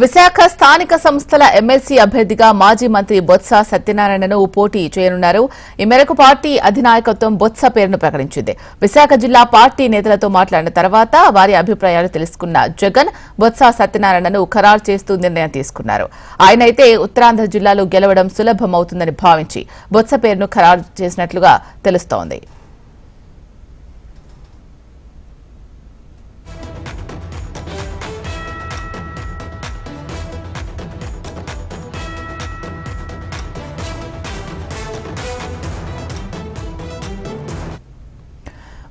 విశాఖ స్థానిక సంస్థల ఎమ్మెల్సీ అభ్యర్థిగా మాజీ మంత్రి బొత్స సత్యనారాయణను పోటీ చేయనున్నారు. ఈ మేరకు పార్టీ అధినాయకత్వం బొత్స పేరును ప్రకటించింది. విశాఖ జిల్లా పార్టీ నేతలతో మాట్లాడిన తర్వాత వారి అభిప్రాయాలు తెలుసుకున్న జగన్ బొత్స సత్యనారాయణను ఖరారు చేస్తూ నిర్ణయం తీసుకున్నారు. ఆయనైతే ఉత్తరాంధ్ర జిల్లాలో గెలవడం సులభమవుతుందని భావించి బొత్స పేరును ఖరారు చేసినట్లుగా తెలుస్తోంది.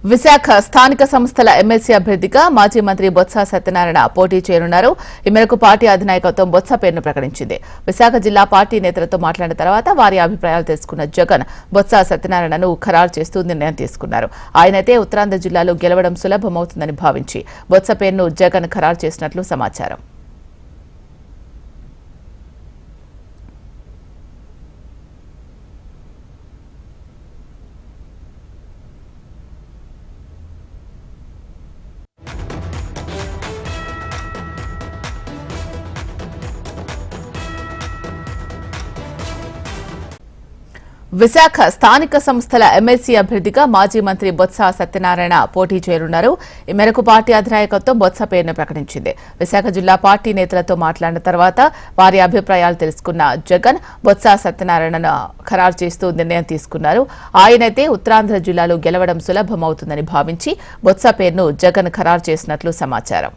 విశాఖ స్థానిక సంస్థల ఎమ్మెల్సీ అభ్యర్థిగా మాజీ మంత్రి బొత్స సత్యనారాయణ పోటీ చేయనున్నారు. ఈ మేరకు పార్టీ అధినాయకత్వం బొత్స పేరును ప్రకటించింది. విశాఖ జిల్లా పార్టీ నేతలతో మాట్లాడిన తర్వాత వారి అభిప్రాయాలు తెలుసుకున్న జగన్ బొత్స సత్యనారాయణను ఖరారు చేస్తూ నిర్ణయం తీసుకున్నారు. ఆయనైతే ఉత్తరాంధ్ర జిల్లాలో గెలవడం సులభమవుతుందని భావించి బొత్స పేరును జగన్ ఖరారు చేసినట్లు సమాచారం. విశాఖ స్థానిక సంస్థల ఎమ్మెల్సీ అభ్యర్థిగా మాజీ మంత్రి బొత్స సత్యనారాయణ పోటీ చేయనున్నారు. ఈ మేరకు పార్టీ అధినాయకత్వం బొత్స పేరును ప్రకటించింది. విశాఖ జిల్లా పార్టీ నేతలతో మాట్లాడిన తర్వాత వారి అభిప్రాయాలు తెలుసుకున్న జగన్ బొత్స సత్యనారాయణను ఖరారు చేస్తూ నిర్ణయం తీసుకున్నారు. ఆయనైతే ఉత్తరాంధ్ర జిల్లాలో గెలవడం సులభమవుతుందని భావించి బొత్స పేరును జగన్ ఖరారు చేసినట్లు సమాచారం.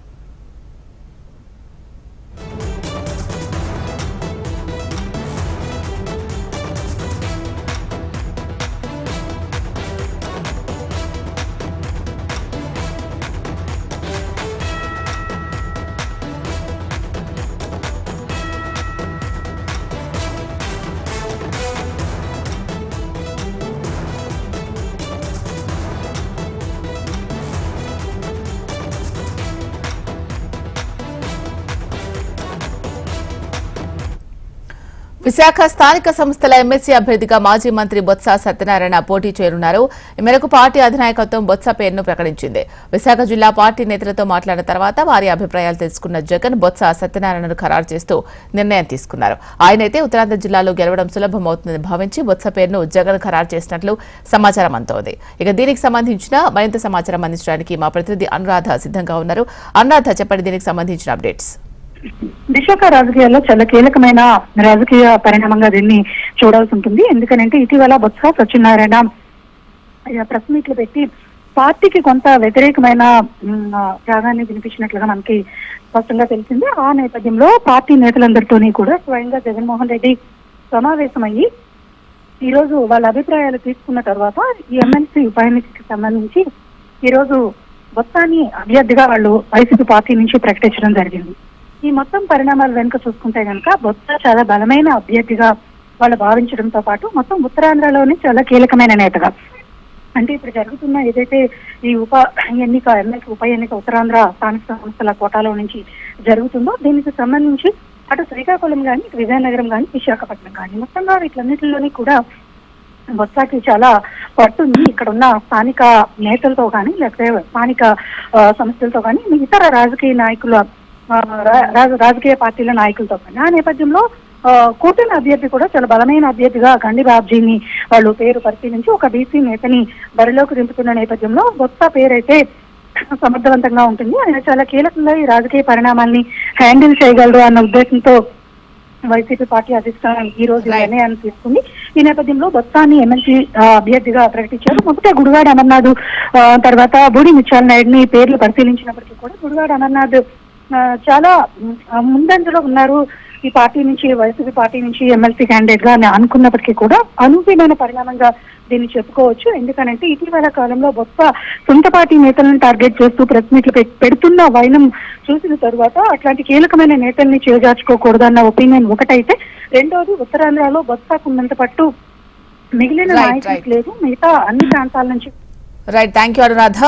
విశాఖ స్థానిక సంస్థల ఎమ్మెల్సీ అభ్యర్థిగా మాజీ మంత్రి బొత్స సత్యనారాయణ పోటీ చేరున్నారు ఈ మేరకు పార్టీ అధినాయకత్వం బొత్స పేరును ప్రకటించింది. విశాఖ జిల్లా పార్టీ నేతలతో మాట్లాడిన తర్వాత వారి అభిప్రాయాలు తెలుసుకున్న జగన్ బొత్స సత్యనారాయణను ఖరారు చేస్తూ నిర్ణయం తీసుకున్నారు. ఆయనైతే ఉత్తరాంధ్ర జిల్లాలో గెలవడం సులభమవుతుందని భావించి బొత్స పేరును జగన్ ఖరారు చేసినట్లు సమాచారం అంతోంది ఇక దీనికి సంబంధించిన మరింత సమాచారం అందించడానికి మా ప్రతినిధి అనురాధ సిద్ధంగా ఉన్నారు. అనురాధ చెప్పండి దీనికి సంబంధించిన అప్డేట్స్. విశాఖ రాజకీయాల్లో చాలా కీలకమైన రాజకీయ పరిణామంగా దీన్ని చూడాల్సి ఉంటుంది. ఎందుకనంటే ఇటీవల బొత్స సత్యనారాయణ ప్రెస్ మీట్లు పెట్టి పార్టీకి కొంత వ్యతిరేకమైన రాగాన్ని వినిపించినట్లుగా మనకి స్పష్టంగా తెలిసింది. ఆ నేపథ్యంలో పార్టీ నేతలందరితోని కూడా స్వయంగా జగన్మోహన్ రెడ్డి సమావేశమయ్యి ఈ రోజు వాళ్ళ అభిప్రాయాలు తీసుకున్న తర్వాత ఈ ఎమ్మెల్సీ ఉప ఎన్నికకి సంబంధించి ఈ రోజు బొత్సాని అభ్యర్థిగా వాళ్ళు వైసీపీ పార్టీ నుంచి ప్రకటించడం జరిగింది. ఈ మొత్తం పరిణామాలు వెనుక చూసుకుంటే కనుక బొత్స చాలా బలమైన అభ్యర్థిగా వాళ్ళు భావించడంతో పాటు మొత్తం ఉత్తరాంధ్రలోనే చాలా కీలకమైన నేతగా. అంటే ఇప్పుడు జరుగుతున్న ఏదైతే ఈ ఉప ఎన్నిక ఎమ్మెల్సీ ఉప ఎన్నిక ఉత్తరాంధ్ర స్థానిక సంస్థల కోటాలో నుంచి జరుగుతుందో దీనికి సంబంధించి అటు శ్రీకాకుళం కానీ విజయనగరం కానీ విశాఖపట్నం కానీ మొత్తంగా వీటిలన్నిటిలోని కూడా బొత్సాకి చాలా పట్టుంది ఇక్కడ ఉన్న స్థానిక నేతలతో కానీ లేకపోతే స్థానిక సంస్థలతో కానీ ఇతర రాజకీయ నాయకుల రాజకీయ పార్టీల నాయకులతో కానీ ఆ నేపథ్యంలో కూటమి అభ్యర్థి కూడా చాలా బలమైన అభ్యర్థిగా గండి బాబ్జీని వాళ్ళు పేరు పరిశీలించి ఒక బీసీ నేతని బరిలోకి దింపుతున్న నేపథ్యంలో బొత్స పేరైతే సమర్థవంతంగా ఉంటుంది. ఆయన చాలా కీలకంగా ఈ రాజకీయ పరిణామాల్ని హ్యాండిల్ చేయగలరు అన్న ఉద్దేశంతో వైసీపీ పార్టీ అధిష్టానం ఈ రోజు. నిర్ణయాన్ని తీసుకుంది. ఈ నేపథ్యంలో బొత్సాని ఎమ్మెల్సీ అభ్యర్థిగా ప్రకటించారు. మొదట గుడివాడ అమర్నాథ్ ఆ, తర్వాత బూడి ముత్యాల నాయుడిని పేర్లు పరిశీలించినప్పటికీ కూడా గుడివాడ అమర్నాథ్ చాలా ముందంజలో ఉన్నారు ఈ పార్టీ నుంచి వైసీపీ పార్టీ నుంచి ఎమ్మెల్సీ క్యాండిడేట్గా అని అనుకున్నప్పటికీ కూడా అనూహ్యమైన పరిణామంగా దీన్ని చెప్పుకోవచ్చు. ఎందుకనంటే ఇటీవల కాలంలో బొత్స సొంత పార్టీ నేతలను టార్గెట్ చేస్తూ ప్రెస్ మీట్లు పెడుతున్న వైనం చూసిన తరువాత అట్లాంటి కీలకమైన నేతల్ని చేజార్చుకోకూడదన్న ఒపీనియన్ ఒకటైతే రెండోది ఉత్తరాంధ్రలో బొత్సకు ఉన్నంత పట్టు మిగిలిన నాయకులకు right. లేదు. మిగతా అన్ని ప్రాంతాల నుంచి రైట్ థ్యాంక్ యూ అనురాధ